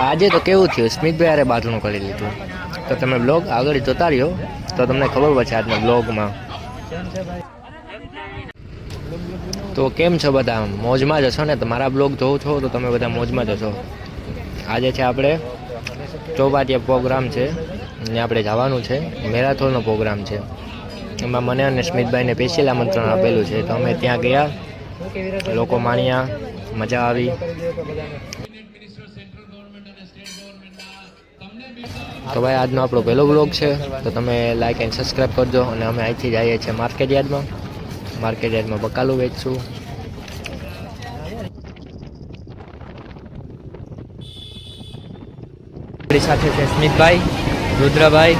આજે તો કેવું થયું? સ્મિતભાઈ અરે બાથરૂમ કરી લીધું તો તમે બ્લોગ આગળ જોતા રહ્યો. તો તમને ખબર પડશે આજના બ્લોગમાં. તો કેમ છો બધા? મોજમાં જ હશો ને? તમારા બ્લોગ જોવો છો તો તમે બધા મોજમાં જ હશો. આજે છે આપણે ચોપાટીયા પ્રોગ્રામ છે. ને આપણે જવાનું છે. મેરાથોનનો પ્રોગ્રામ છે. એમાં મને અને સ્મિતભાઈને સ્પેશિયલ આમંત્રણ આપેલું છે. તો અમે ત્યાં ગયા. લોકો માણ્યા, મજા આવી. તો ભાઈ, આજનો આપણો પહેલો બ્લોગ છે. તો તમે લાઈક એન્ડ સબસ્ક્રાઈબ કરજો અને અમે અહીંથી જઈએ છીએ માર્કેટ યાર્ડમાં. માર્કેટ યાર્ડમાં બકાલું વેચશું. આપણી સાથે છે સ્મિતભાઈ, રુદ્રભાઈ.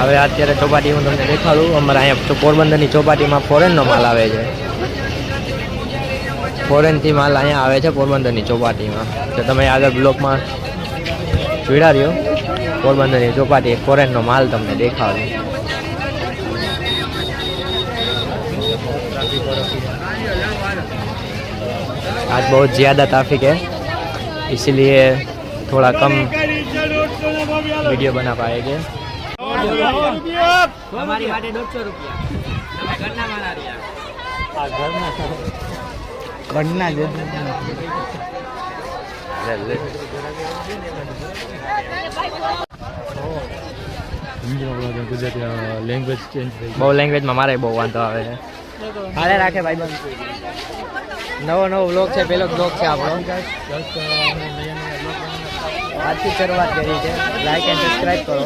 હવે અત્યારે ચોપાટી હું તમને દેખાડું. અમારે અહીંયા પોરબંદરની ચોપાટીમાં ફોરેનનો માલ આવે છે. ફોરેનથી માલ અહીંયા આવે છે પોરબંદરની ચોપાટીમાં તો તમે આગળ બ્લોકમાં જોડા રહ્યો પોરબંદરની ચોપાટી એક ફોરેનનો માલ તમને દેખાડું आज बहुत ज़्यादा ट्रैफिक है इसलिए थोड़ा कम वीडियो बना पाएंगे તમારી માટે ઘરના જ ગુજરાતી લેંગ્વેજ ચેન્જ બહુ લેંગ્વેજમાં મારે બહુ વાંધો આવે છે. હાલે રાખે ભાઈ બંધ. નવો નવો બ્લોગ છે પેલો બ્લોગ છે આપણો. આજથી શરૂઆત કરી છે. લાઈક એન્ડ સબસ્ક્રાઈબ કરો.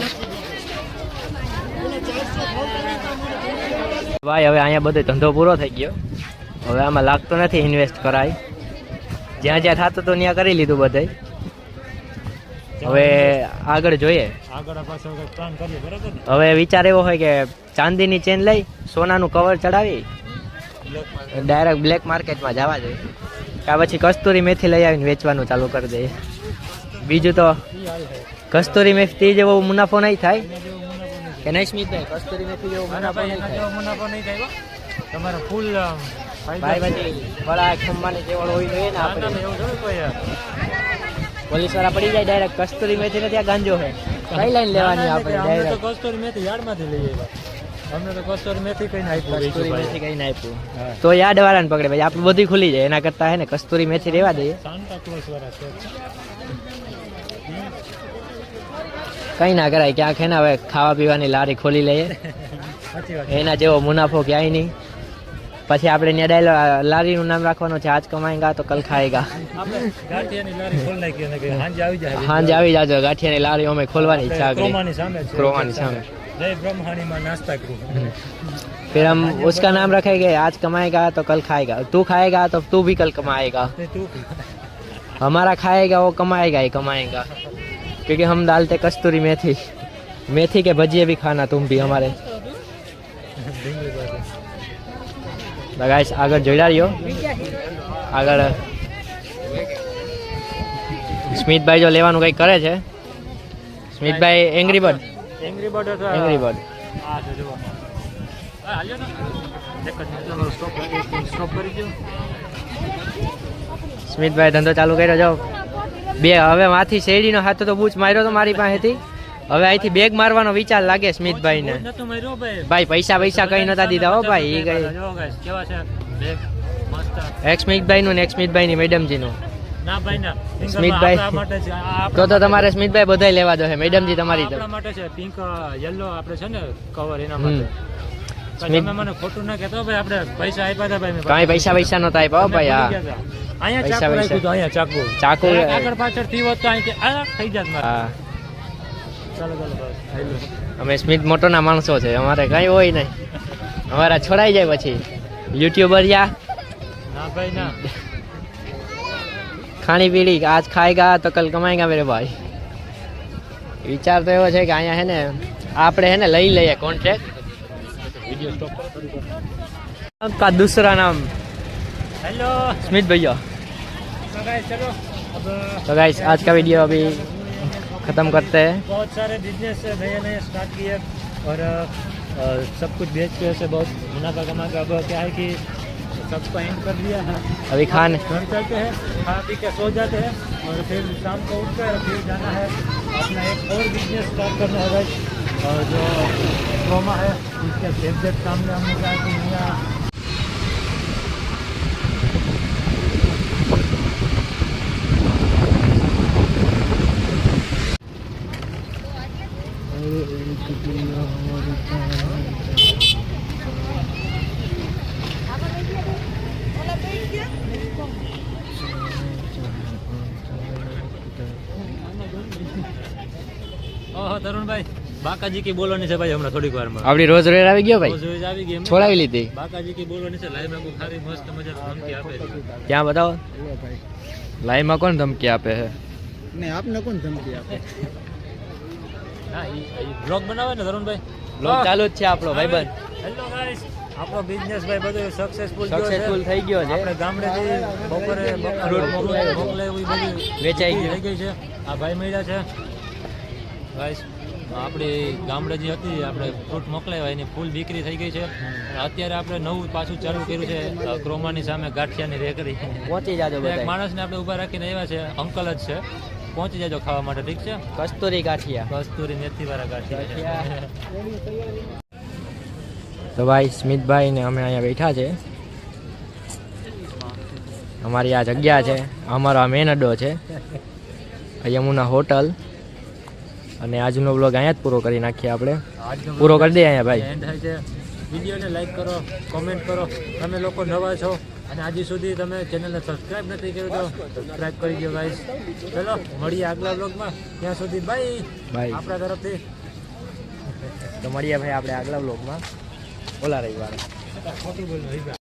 ભાઈ હવે અહીંયા બધો ધંધો પૂરો થઈ ગયો. હવે આમાં લાગતો નથી ઇન્વેસ્ટ કરાય. જ્યાં જ્યાં થતું હતું ત્યાં કરી લીધું બધે. હવે આગળ જોઈએ. આગળ પાછળ કંઈક પ્લાન કરીએ બરાબર ને? હવે વિચાર એવો હોય કે ચાંદીની ચેન લઈ સોનાનું કવર ચડાવી ડાયરેક્ટ બ્લેક માર્કેટમાં જવા જોઈએ. કાં પછી કસ્તુરી મેથી લઈ આવીને વેચવાનું ચાલુ કરી દઈએ. બીજું તો કસ્તુરી મેથી જેવો મુનાફો નહીં થાય. કે નહીં સ્મિતભાઈ કસ્તુરી મેથી જેવો મુનાફો નહીં થાય જેવો મુનાફો નહીં થાય તમારે ફૂલ ભાઈ. પછી વડા ખંભાની જેવડ હોવી જોઈએ ને આપણે. પોલીસવાળા પડી જાય ડાયરેક્ટ કસ્તુરી મેથી ને ત્યાં ગાંજો છે. કઈ લાઈન લેવાની આપણે તો ડાયરેક્ટ કસ્તુરી મેથી યાર્ડમાંથી લઈ આવ્યા અમને તો કસ્તુરી મેથી કઈ નાખ્યું કસ્તુરી મેથી કઈ આપ્યું તો યાદ વાળાને પકડે ભાઈ આપણું બધું ખુલી જાય. એના કરતા હે ને કસ્તુરી મેથી રેવા દઈએ. સાન્ટા ક્લોઝ વાળા છે. કઈ ના કરાય ક્યાંક હે ને હવે ખાવા પીવાની લારી ખોલી લઈએ. એના જેવો મુનાફો ક્યાંય નહીં. પછી આપણે लारी ડાયલો લારીનું નામ રાખવાનું છે આજ કમાયેગા તો કલ ખાયેગા હાંજ આવી જાજો ગાંઠિયાની લારી અમે ખોલવાની ઈચ્છા કરી. સામે फिर हम उसका नाम रखेंगे आज कमाएगा तो कल खाएगा तू खाएगा तो तू भी कल कमाएगा हमारा खाएगा वो कमाएगा ही कमाएगा क्योंकि हम डालते कस्तूरी मेथी मेथी के भजिए भी खाना तुम भी हमारे guys, આગળ જોઈ રહ્યો આગળ સ્મિતભાઈ જો લેવાનું કંઈક કરે છે. Smitbhai angry bird angry bird angry bird Smitbhai ધંધો ચાલુ કર્યો જાઓ બે હવે માથી શેરડીનો હાથ તો બૂચ માર્યો તો મારી પાસેથી. હવે અહીંથી બેગ મારવાનો વિચાર લાગે સ્મિતભાઈ ને ભાઈ. પૈસા પૈસા કઈ નતા દીધા હો ભાઈ એ કઈ. જો સ્મિતભાઈ છે? ને ના ભાઈ સ્મિતભાઈ. છે. આ તો તો તમારે સ્મિતભાઈ લેવા દો મેડમજી તમારી માટે છે. પિંક યલો આપણે છે ને કવર એના. માટે. મને ખોટું ના કેતો ભાઈ આપણે પૈસા આપ્યા હતા ભાઈ કાંઈ પૈસા પૈસા નતા આપ્યા ભાઈ હા. પૈસા ચાકુ પૈસા. ચાકુ. ચાકુ આગળ પાછળથી હોત તો અહીંથી થઈ જાત હા ચાલો ચાલો બસ હાલ્યો. અમે સ્મિત મોટોના માણસો છે અમારે કંઈ હોય નહીં. અમારા છોડાઈ જાય પછી. યુટ્યુબર યા? ના ભાઈ ના. ખાણી પીણી આજ ખાયગા તો કલ કમાયગા મેરે ભાઈ. વિચાર તો એવો છે કે અહીંયા હે ને આપણે હે ને લઈ લઈએ કોન્ટ્રાક્ટ का दूसरा नाम हेलो स्मित भैया तो गाइस आज का वीडियो अभी खत्म करते हैं। बहुत सारे बिज़नेस नए नए स्टार्ट किए और सब कुछ बेच के ऐसे बहुत मुनाफा कमा के अब क्या है कि सबको एंड कर दिया है। अभी खाने घर चलते हैं खा पी के सो जाते हैं और फिर शाम को उठ कर फिर जाना है। अपना एक और बिज़नेस स्टार्ट करना है भाई। और जो ट्रोमा है उसके सेफ़ जेट सामने हमने कहा कि यहाँ તરુણભાઈ બાકાજી કી બોલવાની છે ભાઈ હમણાં થોડીક વારમાં. આપડી રોજ રેડ આવી ગયો ભાઈ? રોજ રોજ આવી ગઈ છોડાવી લીધી. બાકાજી કી બોલવાની છે લાઈવમાં ખાલી મસ્ત મજા ધમકી આપે છે. ક્યાં બતાવો? લાઈવમાં કોણ ધમકી આપે છે? ને આપને કોણ ધમકી આપે? હા ઈ બ્લોગ બનાવે ને તરુણભાઈ? બ્લોગ ચાલુ જ છે આપણો હેલો ગાઈસ આપણો બિઝનેસ ભાઈ બધો સક્સેસફુલ સક્સેસફુલ થઈ ગયો છે. આપણે ગામડેથી બપોરે Fruit મોકલે એવી બધી વેચાઈ ગઈ છે. આ ભાઈ મળ્યા છે. ગાઈસ આપણી ગામડે જે હતી આપણે ફ્રૂટ મોકલાવ્યા એની ફૂલ વિક્રી થઈ ગઈ છે. અત્યારે આપણે નવું પાછું ચાલુ કર્યું છે ક્રોમાની સામે ગાંઠિયાની રેકરી પહોંચી જાજો એક માણસને આપણે ઊભા રાખીને આવ્યા છે અંકલ જ છે. પહોંચી જાજો ખાવા માટે ઠીક છે? કસ્તુરી ગાંઠિયા. કસ્તુરી મેથીવાળા ગાંઠિયા. તો ભાઈ સ્મિતભાઈ ને અમે અહીંયા બેઠા છે. અમારી આ જગ્યા છે અમારો આ મેન અડ્ડો છે યમુના હોટલ. અને આજનો બ્લોગ અહીંયા જ પૂરો કરી નાખીએ આપણે. પૂરો કરી દઈએ અહીંયા ભાઈ. એન્ડ થાય છે. વિડીયોને લાઈક કરો કોમેન્ટ કરો. તમે લોકો નવા છો અને આજે સુધી તમે ચેનલને સબસ્ક્રાઈબ નથી કર્યું તો સબસ્ક્રાઈબ કરી દો ગાઈસ ચલો મળીએ આગલા બ્લોગમાં ત્યાં સુધી બાય ભાઈ આપણા તરફથી. તો મળીએ ભાઈ આપણે આગલા બ્લોગમાં ઓલા રવિવારે. ખોટું બોલ્યું